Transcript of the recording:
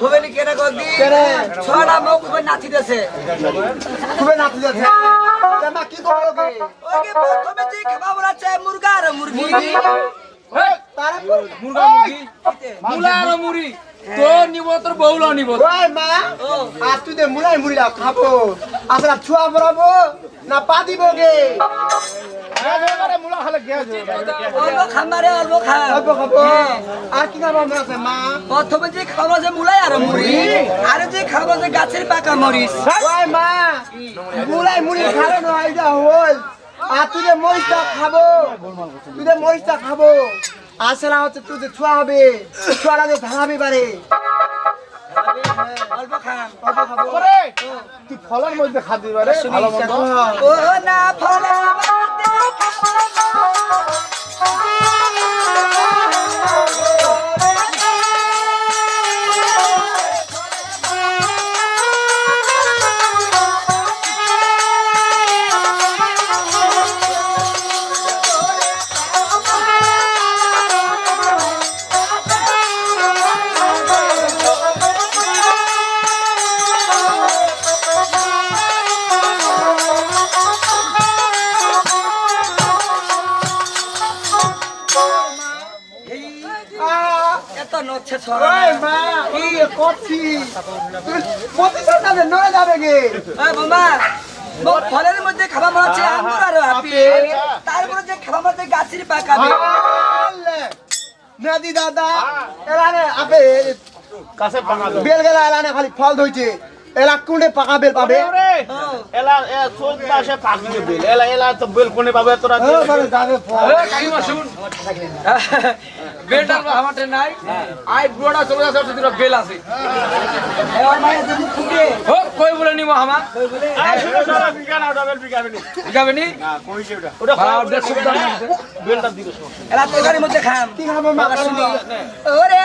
হবে নি কেনা কর দি। কেনে? ছড়া মুখ করে নাচিতেছে খুবই নাচি যাচ্ছে মা কি করব ওকে প্রথমে যে খাবার বলাচ্ছে মুরগা আর মুরগি। তারপর মুরগা মুরগি। মুলা আর মুড়ি। তো নিব তোর বউল নিব। মা আর তুই মুলাই মুড়িলা খাব। আসলে ছুয়া বরাবো না পা দিব খাব খাব খাব মনে যে খাবার আছে মুলাই আর মুড়ি আর যে খাবার আছে গাছের পাকা মরিচ মা মুলাই মুড়ি খাবে না এটা হল আর তুই যে মরিচটা খাব তুই যে মরিচটা খাব আসলে হচ্ছে যে ছুয়া হবে ছুয়াটা যে ভাঙাবি পারে খাব ফলের মধ্যে খাদ্য পারে ভালো ও না ফলে প্রতিশোধটা যে নড়ে যাবে গে বোমা ফলের মধ্যে খাবার মারছে আঙ্গুর আর আপেল। তারপরে যে। খাবার মারছে গাছের পাকা নাদি দাদা এলানে আপে কাছে ভাঙা বেল গেলা এলানে খালি ফল ধইছে এলা কোনে পাকা বেল পাবে? এলা এ চোদ্দ মাসে বেল। এলা এলা তো বেল কোনে পাবে তোরা ও মানে যাবে কাকিমা শুন। বেলটা নাই। আই বুড়া চলে যাচ্ছে বেল আছে। এবার ফুটে, ও কই বলে নিব আমা ওই বলে, বিঘা না ওটা বেল বিঘা নি। যাবে নি? না কইছে ওটা? ওটা বেলটা শোন। এলা তরকারির মধ্যে খাম। কি খাব মা? শুনি। ওরে